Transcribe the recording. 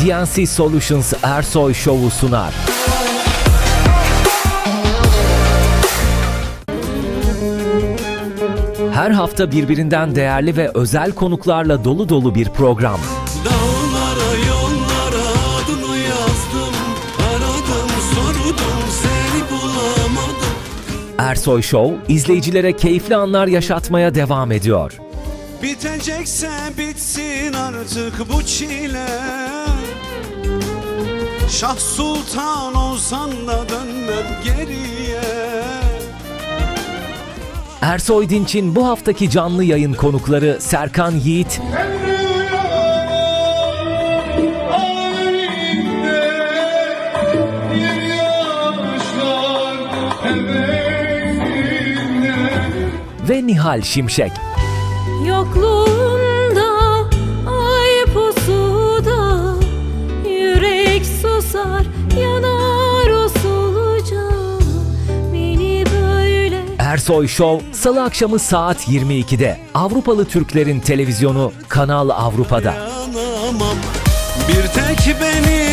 DNC Solutions Ersoy Show'u sunar. Her hafta birbirinden değerli ve özel konuklarla dolu dolu bir program. Dağlara yollara adını yazdım Aradım sordum seni bulamadım Ersoy Show izleyicilere keyifli anlar yaşatmaya devam ediyor. Bitecekse bitsin artık bu çile Şah Sultan olsan da dönmem geriye Ersoy Dinç'in bu haftaki canlı yayın konukları Serkan Yiğit, ve Nihal Şimşek. Yokluğunda Ersoy Show Salı akşamı saat 22'de Avrupalı Türklerin televizyonu Kanal Avrupa'da. Dayanamam. Bir tek beni